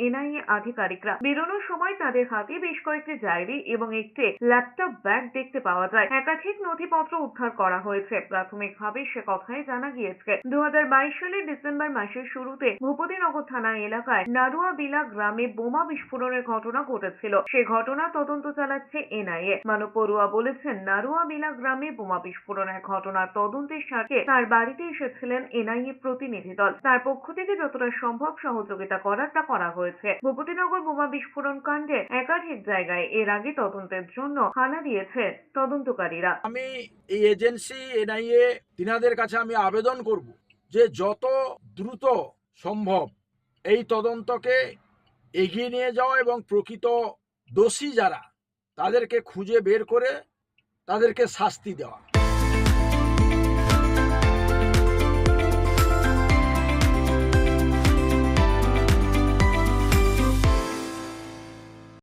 NIA আধিকারিকরা বেরোনোর সময় তাদের হাতে বেশ কয়েকটি ডায়েরি এবং একটি ল্যাপটপ ব্যাগ দেখতে পাওয়া যায়। একাধিক নথিপত্র উদ্ধার করা হয়েছে। প্রাথমিকভাবে সে কথাই জানা গিয়েছে। দু হাজার বাইশ সালের ডিসেম্বর মাসের শুরুতে ভূপতিনগর থানা এলাকায় নারুয়াবিলা গ্রামে বোমা বিস্ফোরণের ঘটনা ঘটেছিল। সে ঘটনা তদন্ত চালাচ্ছে এনআইএ। মানব পড়ুয়া বলেছেন, নারুয়াবিলা গ্রামে বোমা বিস্ফোরণের ঘটনার তদন্তের স্বার্থে তার বাড়িতে এসেছিলেন এনআইএ প্রতিনিধি দল। তার পক্ষ থেকে যতটা সম্ভব সহযোগিতা করার তা করা হয়েছে। ভূপতিনগর বোমা বিস্ফোরণ কাণ্ডে একাধিক জায়গায় এর আগে তদন্তের জন্য হানা দিয়েছে তদন্তকারীরা। আমি এই এজেন্সি, এনআইএ, তিনাদের কাছে আমি আবেদন করব যে যত দ্রুত সম্ভব এই তদন্তকে এগিয়ে নিয়ে যাওয়া এবং প্রকৃত দোষী যারা, তাদেরকে খুঁজে বের করে তাদেরকে শাস্তি দেওয়া।